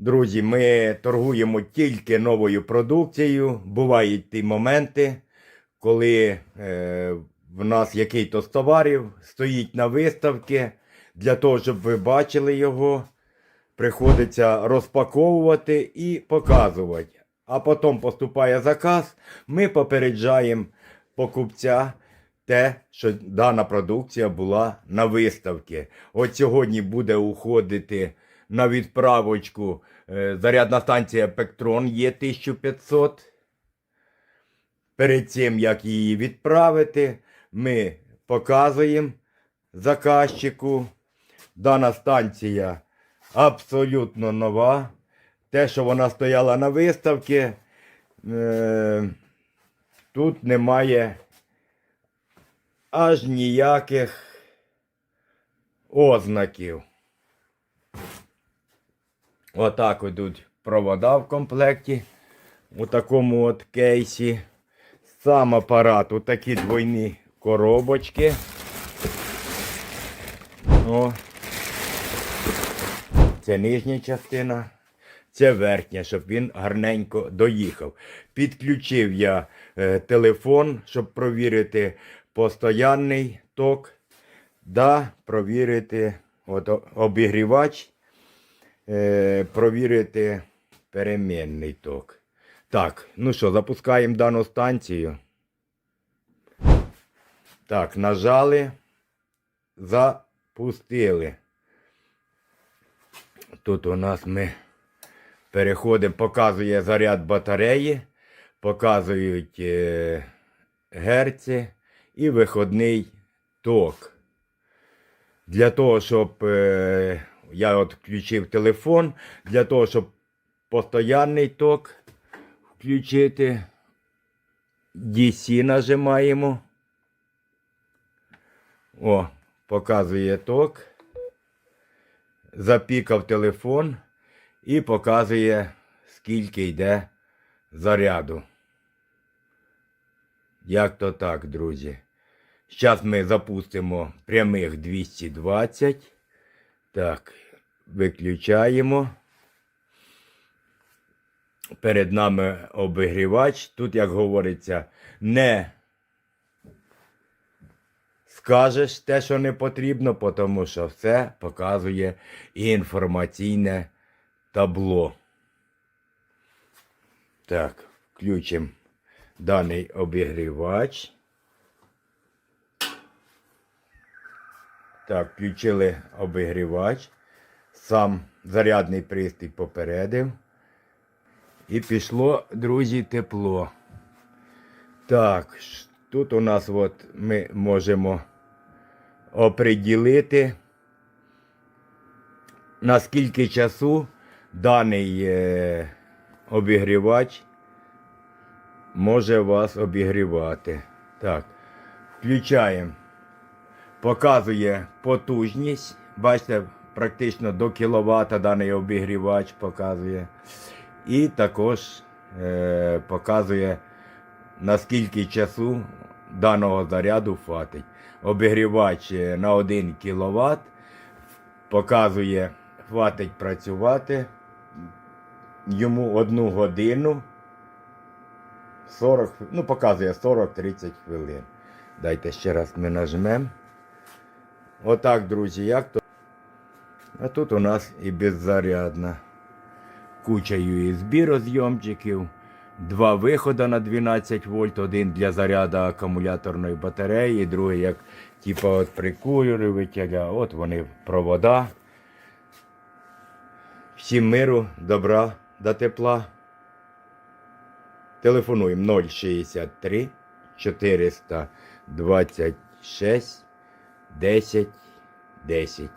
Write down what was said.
Друзі, ми торгуємо тільки новою продукцією. Бувають ті моменти, коли е, в нас який-то з товарів стоїть на виставці. Для того, щоб ви бачили його, приходиться розпаковувати і показувати. А потім поступає заказ, ми попереджаємо покупця те, що дана продукція була на виставці. От сьогодні буде уходити на відправочку е, зарядна станція Пектрон є 1500. Перед цим, як її відправити, ми показуємо заказчику. Дана станція абсолютно нова. Те, що вона стояла на виставці, е, тут немає аж ніяких ознаків. Отак йдуть провода в комплекті. У такому от кейсі. Сам апарат, у такі двойні коробочки. О. Це нижня частина, це верхня, щоб він гарненько доїхав. Підключив я е, телефон, щоб провірити постоянний ток. Да, провірити от, обігрівач, е, провірити перемінний ток. Так, ну що, запускаємо дану станцію. Так, нажали, запустили. Тут у нас ми переходимо, показує заряд батареї, показують е, герці і виходний ток. Для того, щоб е, я от включив телефон, для того, щоб постоянний ток включити, DC нажимаємо. О, показує ток запікав телефон і показує, скільки йде заряду. Як то так, друзі. Зараз ми запустимо прямих 220. Так, виключаємо. Перед нами обігрівач. Тут, як говориться, не скажеш те, що не потрібно, тому що все показує інформаційне табло. Так, включимо даний обігрівач. Так, включили обігрівач. Сам зарядний пристрій попередив. І пішло, друзі, тепло. Так, тут у нас от ми можемо оприділити, на скільки часу даний е, обігрівач може вас обігрівати. Так, включаємо. Показує потужність. Бачите, практично до кіловата даний обігрівач показує. І також е, показує наскільки часу даного заряду хватить. Обігрівач е, на 1 кВт показує, хватить працювати йому 1 годину 40, ну, показує 40-30 хвилин. Дайте ще раз ми нажмемо. Отак, друзі, як то. А тут у нас і беззарядна. Куча USB розйомчиків. Два виходи на 12 вольт, один для заряду акумуляторної батареї, другий як типа от прикурювателя. От вони провода. Всім миру, добра до тепла. Телефонуємо 063 426 10 10.